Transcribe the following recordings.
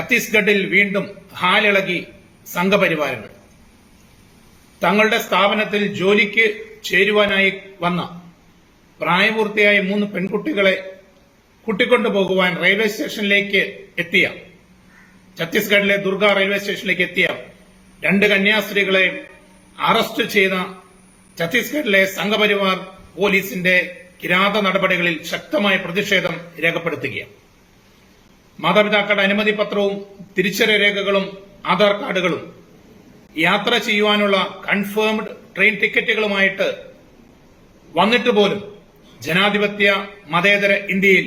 ഛത്തീസ്ഗഡിൽ വീണ്ടും ഹാലിളകി സംഘപരിവാരങ്ങൾ. തങ്ങളുടെ സ്ഥാപനത്തിൽ ജോലിക്ക് ചേരുവാനായി വന്ന പ്രായപൂർത്തിയായ മൂന്ന് പെൺകുട്ടികളെ കൂട്ടിക്കൊണ്ടുപോകുവാൻ റെയിൽവേ സ്റ്റേഷനിലേക്ക് എത്തിയ ഛത്തീസ്ഗഡിലെ ദുർഗ റെയിൽവേ സ്റ്റേഷനിലേക്ക് എത്തിയ രണ്ട് കന്യാസ്ത്രീകളെ അറസ്റ്റ് ചെയ്ത ഛത്തീസ്ഗഡിലെ സംഘപരിവാർ പോലീസിന്റെ കിരാത നടപടികളിൽ ശക്തമായ പ്രതിഷേധം രേഖപ്പെടുത്തുകയാണ്. മാതാപിതാക്കളുടെ അനുമതി പത്രവും തിരിച്ചറിയ രേഖകളും ആധാർ കാർഡുകളും. യാത്ര ചെയ്യുവാനുള്ള കൺഫേംഡ് ട്രെയിൻ ടിക്കറ്റുകളുമായിട്ട് വന്നിട്ട് പോലും ജനാധിപത്യ മതേതര ഇന്ത്യയിൽ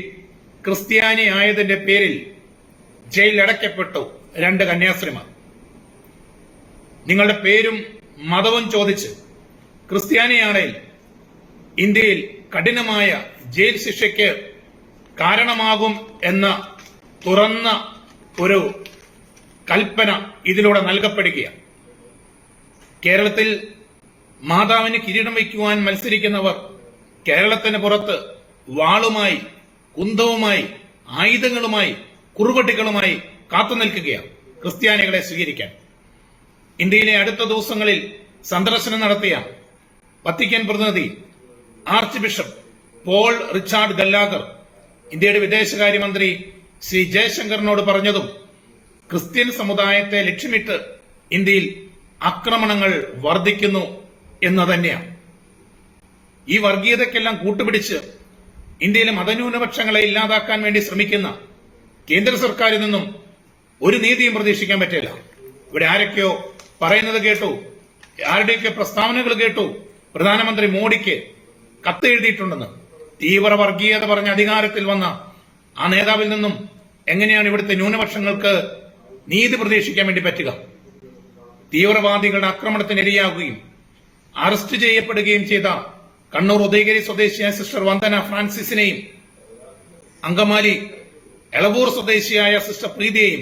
ക്രിസ്ത്യാനി ആയതിന്റെ പേരിൽ ജയിലിലടയ്ക്കപ്പെട്ടു രണ്ട് കന്യാസ്ത്രീമാർ. നിങ്ങളുടെ പേരും മതവും ചോദിച്ച് ക്രിസ്ത്യാനിയാണെങ്കിൽ ഇന്ത്യയിൽ കഠിനമായ ജയിൽ ശിക്ഷയ്ക്ക് കാരണമാകും എന്ന തുറന്ന ഒരു കൽപ്പന ഇതിലൂടെ നൽകപ്പെടുകയാണ്. കേരളത്തിൽ മാതാവിന് കിരീടം വയ്ക്കുവാൻ മത്സരിക്കുന്നവർ കേരളത്തിന് പുറത്ത് വാളുമായി കുന്തവുമായി ആയുധങ്ങളുമായി കുറുവട്ടികളുമായി കാത്തു നിൽക്കുകയാണ് ക്രിസ്ത്യാനികളെ സ്വീകരിക്കാൻ. ഇന്ത്യയിലെ അടുത്ത ദിവസങ്ങളിൽ സന്ദർശനം നടത്തിയ വത്തിക്കാൻ പ്രതിനിധി archbishop Paul Richard Gallagher ഇന്ത്യയുടെ വിദേശകാര്യമന്ത്രി ശ്രീ ജയശങ്കറിനോട് പറഞ്ഞതും ക്രിസ്ത്യൻ സമുദായത്തെ ലക്ഷ്യമിട്ട് ഇന്ത്യയിൽ ആക്രമണങ്ങൾ വർദ്ധിക്കുന്നു എന്ന് തന്നെയാണ് ഈ വർഗീയതയ്ക്കെല്ലാം കൂട്ടുപിടിച്ച് ഇന്ത്യയിലെ മതന്യൂനപക്ഷങ്ങളെ ഇല്ലാതാക്കാൻ വേണ്ടി ശ്രമിക്കുന്ന കേന്ദ്ര സർക്കാരിൽ നിന്നും ഒരു നീതിയും പ്രതീക്ഷിക്കാൻ പറ്റില്ല. ഇവിടെ ആരൊക്കെയോ പറയുന്നത് കേട്ടു. ആരുടെയൊക്കെ പ്രസ്താവനകൾ കേട്ടു. പ്രധാനമന്ത്രി മോഡിക്ക് കത്ത് എഴുതിയിട്ടുണ്ടെന്ന് തീവ്ര വർഗീയത പറഞ്ഞ അധികാരത്തിൽ വന്ന ആ നേതാവിൽ നിന്നും എങ്ങനെയാണ് ഇവിടുത്തെ ന്യൂനപക്ഷങ്ങൾക്ക് നീതി പ്രതീക്ഷിക്കാൻ വേണ്ടി പറ്റുക? തീവ്രവാദികളുടെ ആക്രമണത്തിന് ഇരയാകുകയും അറസ്റ്റ് ചെയ്യപ്പെടുകയും ചെയ്ത കണ്ണൂർ ഉദയഗിരി സ്വദേശിയായ സിസ്റ്റർ വന്ദന ഫ്രാൻസിസിനെയും അങ്കമാലി എളവൂർ സ്വദേശിയായ സിസ്റ്റർ പ്രീതിയെയും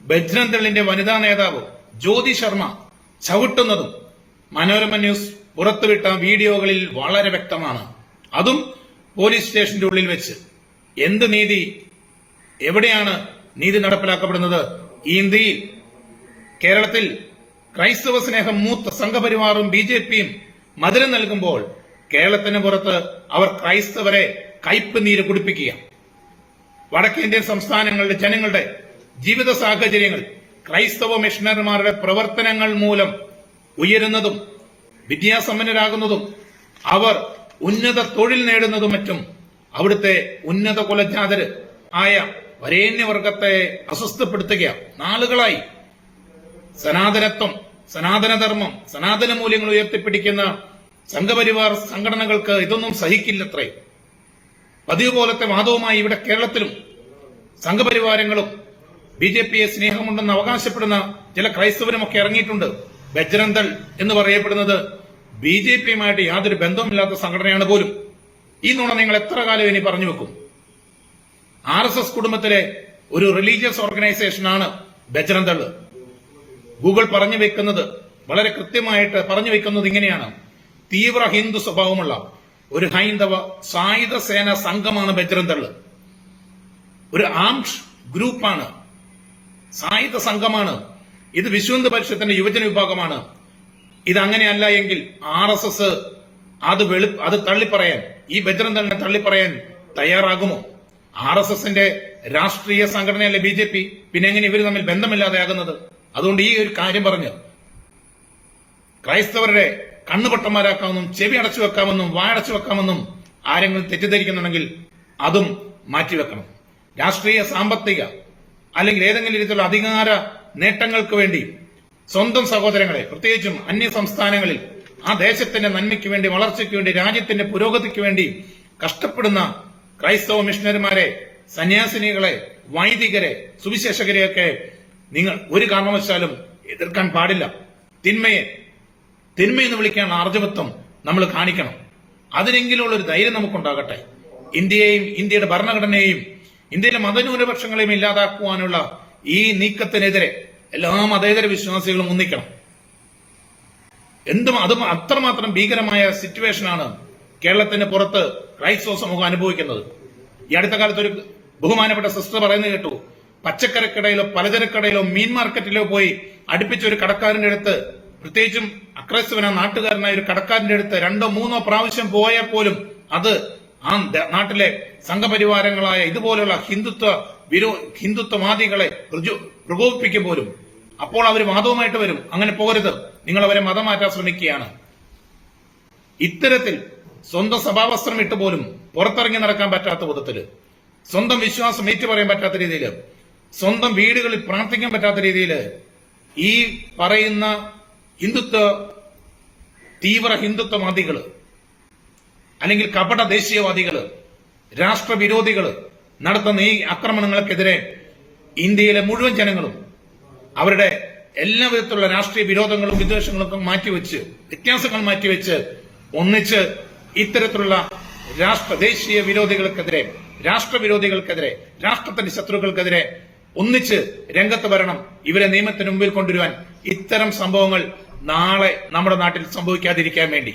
ബജ്രന്തളിന്റെ വനിതാ നേതാവ് ജ്യോതി ശർമ്മ ചവിട്ടുന്നതും മനോരമ ന്യൂസ് പുറത്തുവിട്ട വീഡിയോകളിൽ വളരെ വ്യക്തമാണ്. അതും പോലീസ് സ്റ്റേഷന്റെ ഉള്ളിൽ വെച്ച്. എന്ത് നീതി എവിടെയാണ് നീതി നടപ്പിലാക്കപ്പെടുന്നത്? ഈ ഇന്ത്യയിൽ കേരളത്തിൽ ക്രൈസ്തവ സ്നേഹം മൂത്ത സംഘപരിവാറും ബി ജെ പിയും മധുരം നൽകുമ്പോൾ കേരളത്തിന് പുറത്ത് അവർ ക്രൈസ്തവരെ കയ്പ് നീര് കുടിപ്പിക്കുക. വടക്കേന്ത്യൻ സംസ്ഥാനങ്ങളുടെ ജനങ്ങളുടെ ജീവിത സാഹചര്യങ്ങൾ ക്രൈസ്തവ മിഷണറിമാരുടെ പ്രവർത്തനങ്ങൾ മൂലം ഉയരുന്നതും വിദ്യാസമ്പന്നരാകുന്നതും അവർ ഉന്നത തൊഴിൽ നേടുന്നതും മറ്റും അവിടുത്തെ ഉന്നത കുലജാതര് ആയ വരേണ്യവർഗത്തെ അസ്വസ്ഥപ്പെടുത്തുകയാണ് നാളുകളായി സനാതനത്വം സനാതനധർമ്മം സനാതന മൂല്യങ്ങൾ ഉയർത്തിപ്പിടിക്കുന്ന സംഘപരിവാർ സംഘടനകൾക്ക് ഇതൊന്നും സഹിക്കില്ലത്രേ. പതിവ് പോലത്തെ വാദവുമായി ഇവിടെ കേരളത്തിലും സംഘപരിവാരങ്ങളും ബി ജെ പിയെ സ്നേഹമുണ്ടെന്ന് അവകാശപ്പെടുന്ന ചില ക്രൈസ്തവരുമൊക്കെ ഇറങ്ങിയിട്ടുണ്ട്. ബജ്രന്തൾ എന്ന് പറയപ്പെടുന്നത് ബി ജെ പിയുമായിട്ട് യാതൊരു ബന്ധവുമില്ലാത്ത സംഘടനയാണ് പോലും. ഈ നുണ നിങ്ങൾ എത്ര കാലം ഇനി പറഞ്ഞു വെക്കും? ആർ എസ് എസ് കുടുംബത്തിലെ ഒരു റിലീജിയസ് ഓർഗനൈസേഷനാണ് ബജ്രന്തൾ ഗൂഗിൾ പറഞ്ഞു വെക്കുന്നത് വളരെ കൃത്യമായിട്ട് പറഞ്ഞു വെക്കുന്നത് ഇങ്ങനെയാണ്. തീവ്ര ഹിന്ദു സ്വഭാവമുള്ള ഒരു ഹൈന്ദവ സായുധ സേന സംഘമാണ് ബജ്രന്തൾ ഒരു ആംഷ് ഗ്രൂപ്പാണ് സായുധ സംഘമാണ്. ഇത് വിശ്വന്ത് പരിഷത്തിന്റെ യുവജന വിഭാഗമാണ്. ഇത് അങ്ങനെയല്ല എങ്കിൽ ആർ എസ് എസ് അത് വെളു അത് തള്ളിപ്പറയാൻ ഈ ബജ്രന്തളിനെ തള്ളിപ്പറയാൻ തയ്യാറാകുമോ? ആർ എസ് എസിന്റെ രാഷ്ട്രീയ സംഘടനയല്ലേ ബി ജെ പി? പിന്നെ എങ്ങനെ ഇവർ തമ്മിൽ ബന്ധമില്ലാതെയാകുന്നത്? അതുകൊണ്ട് ഈ ഒരു കാര്യം പറഞ്ഞ് ക്രൈസ്തവരുടെ കണ്ണുപൊട്ടന്മാരാക്കാമെന്നും ചെവി അടച്ചു വെക്കാമെന്നും വായടച്ചു വെക്കാമെന്നും ആരെങ്കിലും തെറ്റിദ്ധരിക്കുന്നുണ്ടെങ്കിൽ അതും മാറ്റിവെക്കണം രാഷ്ട്രീയ സാമ്പത്തിക അല്ലെങ്കിൽ ഏതെങ്കിലും രീതിയിലുള്ള അധികാര നേട്ടങ്ങൾക്ക് വേണ്ടി സ്വന്തം സഹോദരങ്ങളെ പ്രത്യേകിച്ചും അന്യ സംസ്ഥാനങ്ങളിൽ ആ ദേശത്തിന്റെ നന്മയ്ക്ക് വേണ്ടി വളർച്ചയ്ക്ക് വേണ്ടി രാജ്യത്തിന്റെ പുരോഗതിക്ക് വേണ്ടി കഷ്ടപ്പെടുന്ന ക്രൈസ്തവ മിഷണറിമാരെ സന്യാസിനികളെ വൈദികരെ സുവിശേഷകരെയൊക്കെ നിങ്ങൾ ഒരു കാരണവശാലും എതിർക്കാൻ പാടില്ല. തിന്മയെ തിന്മയെന്ന് വിളിക്കാൻ ആർജവത്വം നമ്മൾ കാണിക്കണം. അതിനെങ്കിലുള്ള ഒരു ധൈര്യം നമുക്കുണ്ടാകട്ടെ. ഇന്ത്യയെയും ഇന്ത്യയുടെ ഭരണഘടനയെയും ഇന്ത്യയിലെ മതന്യൂനപക്ഷങ്ങളെയും ഇല്ലാതാക്കുവാനുള്ള ഈ നീക്കത്തിനെതിരെ എല്ലാ മതേതര വിശ്വാസികളും ഒന്നിക്കണം. എന്തും അതും അത്രമാത്രം ഭീകരമായ സിറ്റുവേഷനാണ് കേരളത്തിന് പുറത്ത് ക്രൈസ്തവ സമൂഹം അനുഭവിക്കുന്നത്. ഈ അടുത്ത കാലത്ത് ഒരു ബഹുമാനപ്പെട്ട സിസ്റ്റർ പറയുന്നത് കേട്ടു. പച്ചക്കറിക്കടയിലോ പലചരക്കടയിലോ മീൻ മാർക്കറ്റിലോ പോയി അടുപ്പിച്ച ഒരു കടക്കാരന്റെ അടുത്ത് പ്രത്യേകിച്ചും അക്രൈസ്തവന നാട്ടുകാരനായ ഒരു കടക്കാരന്റെ അടുത്ത് രണ്ടോ മൂന്നോ പ്രാവശ്യം പോയാൽ പോലും അത് ആ നാട്ടിലെ സംഘപരിവാരങ്ങളായ ഇതുപോലുള്ള ഹിന്ദുത്വ വിരോ ഹിന്ദുത്വവാദികളെ പ്രകോപിപ്പിക്കും പോലും. അപ്പോൾ അവർ മതവുമായിട്ട് വരും. അങ്ങനെ പോകരുത്. നിങ്ങൾ അവരെ മതം മാറ്റാൻ ശ്രമിക്കുകയാണ്. ഇത്തരത്തിൽ സ്വന്തം സഭാവസ്ത്രം ഇട്ട് പോലും പുറത്തിറങ്ങി നടക്കാൻ പറ്റാത്ത വിധത്തിൽ സ്വന്തം വിശ്വാസം ഏറ്റു പറയാൻ പറ്റാത്ത രീതിയിൽ സ്വന്തം വീടുകളിൽ പ്രാർത്ഥിക്കാൻ പറ്റാത്ത രീതിയിൽ ഈ പറയുന്ന ഹിന്ദുത്വ തീവ്ര ഹിന്ദുത്വവാദികൾ അല്ലെങ്കിൽ കപട ദേശീയവാദികൾ രാഷ്ട്രവിരോധികൾ നടത്തുന്ന ഈ ആക്രമണങ്ങൾക്കെതിരെ ഇന്ത്യയിലെ മുഴുവൻ ജനങ്ങളും അവരുടെ എല്ലാ വിധത്തിലുള്ള രാഷ്ട്രീയ വിരോധങ്ങളും വിദ്വേഷങ്ങളും മാറ്റിവെച്ച് വ്യത്യാസങ്ങൾ മാറ്റിവെച്ച് ഒന്നിച്ച് ഇത്തരത്തിലുള്ള രാഷ്ട്ര ദേശീയ വിരോധികൾക്കെതിരെ രാഷ്ട്രവിരോധികൾക്കെതിരെ രാഷ്ട്രത്തിന്റെ ശത്രുക്കൾക്കെതിരെ ഒന്നിച്ച് രംഗത്ത് വരണം ഇവരെ നിയമത്തിന് മുമ്പിൽ കൊണ്ടുവരുവാൻ ഇത്തരം സംഭവങ്ങൾ നാളെ നമ്മുടെ നാട്ടിൽ സംഭവിക്കാതിരിക്കാൻ വേണ്ടി.